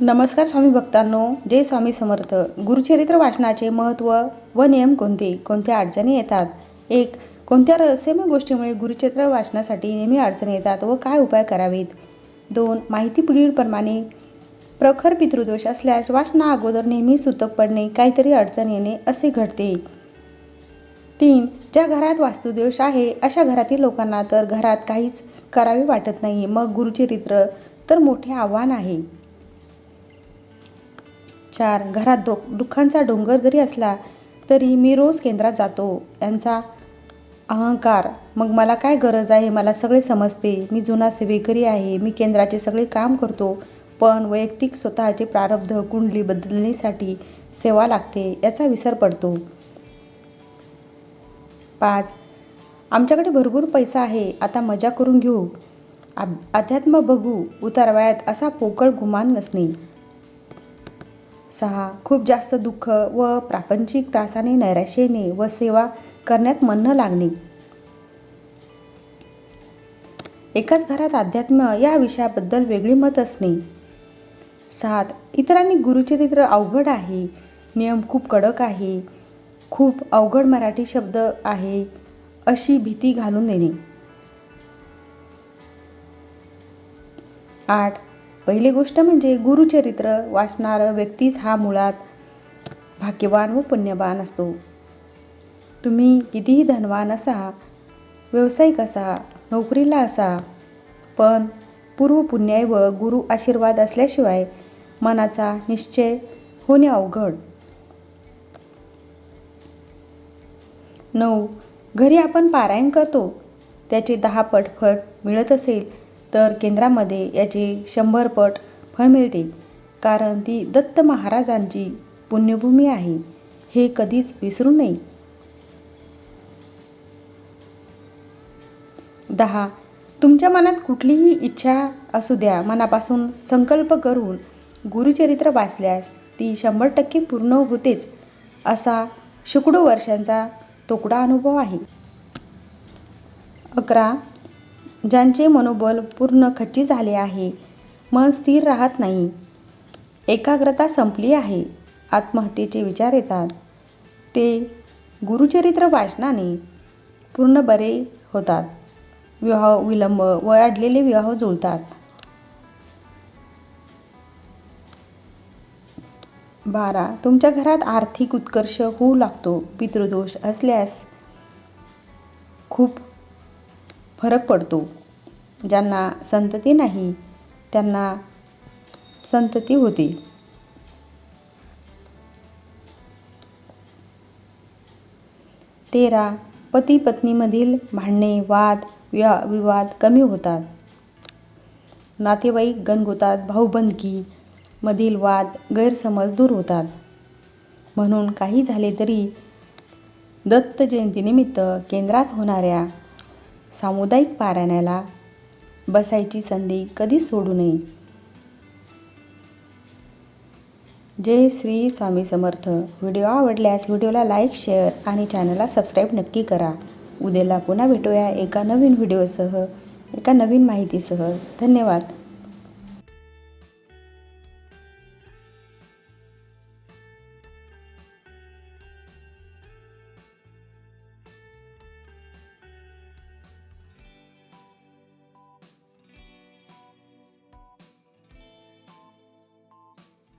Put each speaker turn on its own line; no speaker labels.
नमस्कार स्वामी भक्तांनो जय स्वामी समर्थ. गुरुचरित्र वाचनाचे महत्त्व व नियम कोणते? कोणत्या अडचणी येतात? एक कोणत्या रहस्यमय गोष्टीमुळे गुरुचरित्र वाचनासाठी नेहमी अडचणी येतात व काय उपाय करावेत? दोन माहिती पुढीलप्रमाणे प्रखर पितृदोष असल्यास वाचना अगोदर नेहमी सुतक पडणे काहीतरी अडचण येणे असे घडते. तीन ज्या घरात वास्तुदोष आहे अशा घरातील लोकांना तर घरात काहीच करावे वाटत नाही. मग गुरुचरित्र तर मोठे आव्हान आहे. चार घरात दो दुःखांचा डोंगर जरी असला तरी मी रोज केंद्रात जातो. यांचा अहंकार. मग मला काय गरज आहे? मला सगळे समजते. मी जुना सेवेकरी आहे. मी केंद्राचे सगळे काम करतो. पण वैयक्तिक स्वतःचे प्रारब्ध कुंडली बदलण्यासाठी सेवा लागते याचा विसर पडतो. पाच. आमच्याकडे भरपूर पैसा आहे. आता मजा करून घेऊ. आब- अध्यात्म बघू उतारवयात असा पोकळ गुमान नसणे. सहा. खूप जास्त दुःख व प्रापंचिक त्रासाने नैराश्याने व सेवा करण्यात मन न लागणे. एकाच घरात अध्यात्म या विषयाबद्दल वेगळी मत असणे. सात. इतरांनी गुरुचरित्र अवघड आहे. नियम खूप कडक आहे. खूप अवघड मराठी शब्द आहे अशी भीती घालून देणे. आठ. पहिली गोष्ट म्हणजे गुरुचरित्र वाचणारा व्यक्तीच हा मुळात भाग्यवान व पुण्यवान असतो. तुम्ही कितीही धनवान असा व्यावसायिक असा नोकरीला असा पण पूर्व पुण्याय व गुरु आशीर्वाद असल्याशिवाय मनाचा निश्चय होणे अवघड. नऊ. घरी आपण पारायण करतो. त्याचे दहा पट फळ मिळत असेल तर केंद्रामध्ये याचे शंभर पट फळ मिळते. कारण ती दत्त महाराजांची पुण्यभूमी आहे. हे कधीच विसरू नये. दहा. तुमच्या मनात कुठलीही इच्छा असू द्या. मनापासून संकल्प करून गुरुचरित्र वाचल्यास ती शंभर टक्के पूर्ण होतेच असा शेकडो वर्षांचा तोकडा अनुभव आहे. अकरा. ज्यांचे मनोबल पूर्ण खच्ची झाले आहे. मन स्थिर राहत नाही. एकाग्रता संपली आहे. आत्महत्येचे विचार येतात. ते गुरुचरित्र वाचनाने पूर्ण बरे होतात. विवाह विलंब व अडलेले विवाह जुळतात. बारा तुमच्या घरात आर्थिक उत्कर्ष होऊ लागतो. पितृदोष असल्यास खूप फरक पडतो. ज्यांना संतती नाही त्यांना संतती होते. तेरा पती पत्नीमधील भांडणे वाद विवा विवाद कमी होतात. नातेवाईक गणगोतात भाऊबंदकी मधील वाद गैरसमज दूर होतात. म्हणून काही झाले तरी दत्त जयंतीनिमित्त केंद्रात होणाऱ्या सामुदायिक पारायणाला बसायची संधी कधीच सोडू नये. जय श्री स्वामी समर्थ. व्हिडिओ आवडल्यास व्हिडिओला लाईक शेअर आणि चॅनलला सबस्क्राईब नक्की करा. उद्याला पुन्हा भेटूया एका नवीन व्हिडिओसह एका नवीन माहितीसह. धन्यवाद.